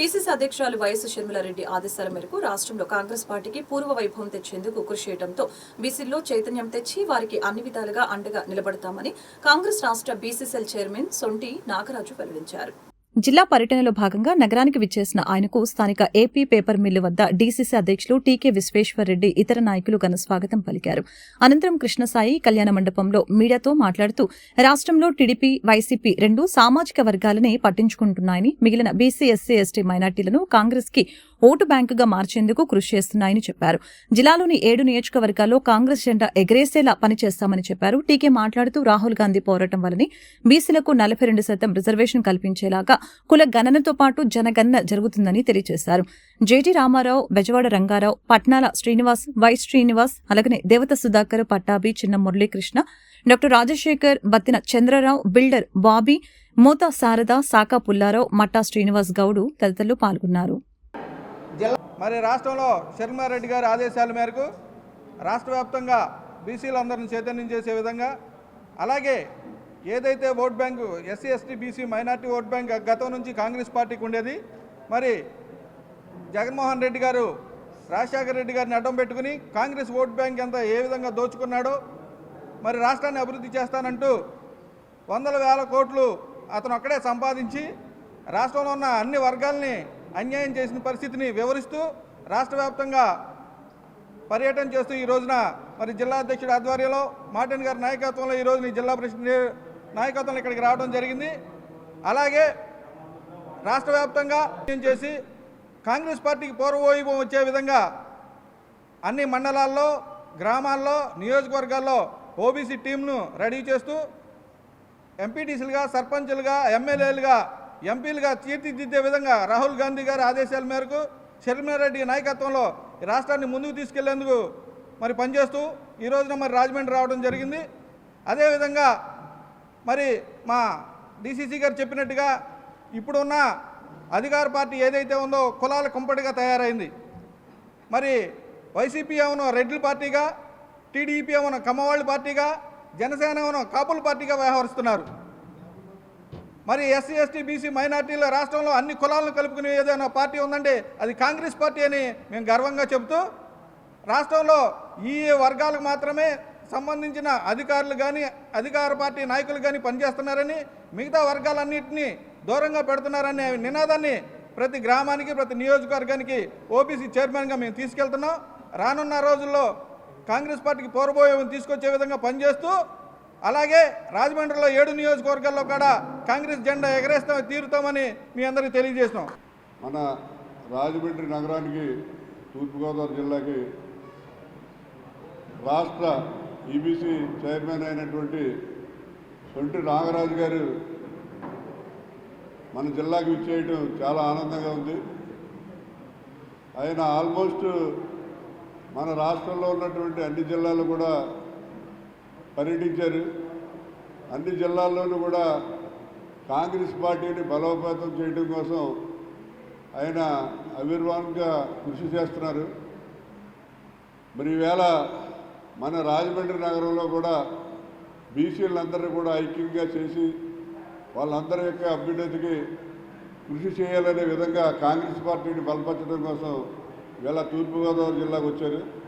PCC అధ్యక్షురాలు YS Sharmila Reddy ఆదేశాల మేరకు రాష్ట్రంలో కాంగ్రెస్ పార్టీకి పూర్వ వైభవం తెచ్చేందుకు కృషి చేయడంతో బీసీల్లో చైతన్యం తెచ్చి వారికి అన్ని విధాలుగా అండగా నిలబడతామని కాంగ్రెస్ రాష్ట్ర బీసీసీఎల్ చైర్మన్ సొంటి నాగరాజు వెల్లడించారు. జిల్లా పర్యటనలో భాగంగా నగరానికి విచ్చేసిన ఆయనకు స్థానిక ఏపీ పేపర్ మిల్లు వద్ద డీసీసీ అధ్యక్షులు టీకే విశ్వేశ్వరరెడ్డి ఇతర నాయకులు ఘన స్వాగతం పలికారు. అనంతరం కృష్ణసాయి కళ్యాణ మండపంలో మీడియాతో మాట్లాడుతూ రాష్ట్రంలో టీడీపీ వైసీపీ రెండు సామాజిక వర్గాలనే పట్టించుకుంటున్నాయని మిగిలిన బీసీ ఎస్సీ ఎస్టీ మైనార్టీలను కాంగ్రెస్కి ఓటు బ్యాంకుగా మార్చేందుకు కృషి చేస్తున్నాయని చెప్పారు. జిల్లాలోని ఏడు నియోజకవర్గాల్లో కాంగ్రెస్ జెండా ఎగరేసేలా పనిచేస్తామని చెప్పారు. టీకే మాట్లాడుతూ రాహుల్ గాంధీ పోరాటం వలని బీసీలకు నలభై రెండు శాతం రిజర్వేషన్ కల్పించేలాగా కుల గణనతో పాటు జనగణన జరుగుతుందని తెలియజేశారు. జేటీ రామారావు బెజవాడ రంగారావు పట్నాల శ్రీనివాస్ వై శ్రీనివాస్ అలాగనే దేవత సుధాకర్ పట్టాభి చిన్న మురళీకృష్ణ డాక్టర్ రాజశేఖర్ బత్తిన చంద్రరావు బిల్డర్ బాబీ మోతా శారద సాకా పుల్లారావు మట్టా శ్రీనివాస్ గౌడు తదితరులు పాల్గొన్నారు. మరి రాష్ట్రంలో శర్మారెడ్డి గారి ఆదేశాల మేరకు రాష్ట్ర వ్యాప్తంగా బీసీలందరిని చైతన్యం చేసే విధంగా అలాగే ఏదైతే vote bank SC ST BC minority vote bank గతం నుంచి కాంగ్రెస్ పార్టీకి ఉండేది మరి జగన్మోహన్ రెడ్డి గారు రాజశేఖర రెడ్డి గారిని అడ్డం పెట్టుకుని కాంగ్రెస్ ఓట్ బ్యాంక్ అంతా ఏ విధంగా దోచుకున్నాడో మరి రాష్ట్రాన్ని అభివృద్ధి చేస్తానంటూ వందల వేల కోట్లు అతను అక్కడే సంపాదించి రాష్ట్రంలో ఉన్న అన్ని వర్గాల్ని అన్యాయం చేసిన పరిస్థితిని వివరిస్తూ రాష్ట్ర వ్యాప్తంగా పర్యటన చేస్తూ ఈ రోజున మరి జిల్లా అధ్యక్షుడు ఆధ్వర్యంలో మార్టిన్ గారి నాయకత్వంలో ఈ రోజున జిల్లా పరిషత్ నాయకత్వంలో ఇక్కడికి రావడం జరిగింది. అలాగే రాష్ట్ర వ్యాప్తంగా చేసి కాంగ్రెస్ పార్టీకి పూర్వవైభవం వచ్చే విధంగా అన్ని మండలాల్లో గ్రామాల్లో నియోజకవర్గాల్లో ఓబీసీ టీంను రెడీ చేస్తూ ఎంపీటీసీలుగా సర్పంచ్లుగా ఎమ్మెల్యేలుగా ఎంపీలుగా తీర్చిదిద్దే విధంగా రాహుల్ గాంధీ గారి ఆదేశాల మేరకు షర్మిలారెడ్డి నాయకత్వంలో ఈ రాష్ట్రాన్ని ముందుకు తీసుకెళ్ళేందుకు మరి పనిచేస్తూ ఈ రోజున మరి రాజమండ్రి రావడం జరిగింది. అదేవిధంగా మరి మా డీసీసీ గారు చెప్పినట్టుగా ఇప్పుడున్న అధికార పార్టీ ఏదైతే ఉందో కులాల కుంపటిగా తయారైంది. మరి వైసీపీ ఏమో రెడ్ల పార్టీగా టీడీపీ ఏమో కమ్మవాళ్ళ పార్టీగా జనసేన ఏమో కాపుల పార్టీగా వ్యవహరిస్తున్నారు. మరి ఎస్సీ ఎస్టీ బీసీ మైనార్టీల రాష్ట్రంలో అన్ని కులాలను కలుపుకునే ఏదైనా పార్టీ ఉందంటే అది కాంగ్రెస్ పార్టీ అని మేము గర్వంగా చెబుతూ రాష్ట్రంలో ఈ వర్గాలకు మాత్రమే సంబంధించిన అధికారులు కానీ అధికార పార్టీ నాయకులు కానీ పనిచేస్తున్నారని మిగతా వర్గాలన్నింటినీ దూరంగా పెడుతున్నారనే నినాదాన్ని ప్రతి గ్రామానికి ప్రతి నియోజకవర్గానికి ఓబీసీ చైర్మన్గా మేము తీసుకెళ్తున్నాం. రానున్న రోజుల్లో కాంగ్రెస్ పార్టీకి పూర్వభోయం తీసుకొచ్చే విధంగా పనిచేస్తూ అలాగే రాజమండ్రిలో ఏడు నియోజకవర్గాల్లో కూడా కాంగ్రెస్ జెండా ఎగరేస్తాం తీరుతామని మీ అందరికీ తెలియజేసినాం. మన రాజమండ్రి నగరానికి తూర్పుగోదావరి జిల్లాకి రాష్ట్ర ఈబీసీ చైర్మన్ అయినటువంటి సొంటి నాగరాజు గారు మన జిల్లాకి ఇచ్చేయటం చాలా ఆనందంగా ఉంది. ఆయన ఆల్మోస్ట్ మన రాష్ట్రంలో ఉన్నటువంటి అన్ని జిల్లాలు కూడా పర్యటించారు. అన్ని జిల్లాల్లోనూ కూడా కాంగ్రెస్ పార్టీని బలోపేతం చేయడం కోసం ఆయన అవిర్వాన్గా కృషి చేస్తున్నారు. మరి ఈవేళ మన రాజమండ్రి నగరంలో కూడా బీసీలందరినీ కూడా ఐక్యంగా చేసి వాళ్ళందరి యొక్క అభ్యున్నతికి కృషి చేయాలనే విధంగా కాంగ్రెస్ పార్టీని బలపరచడం కోసం ఇవాళ తూర్పుగోదావరి జిల్లాకు వచ్చారు.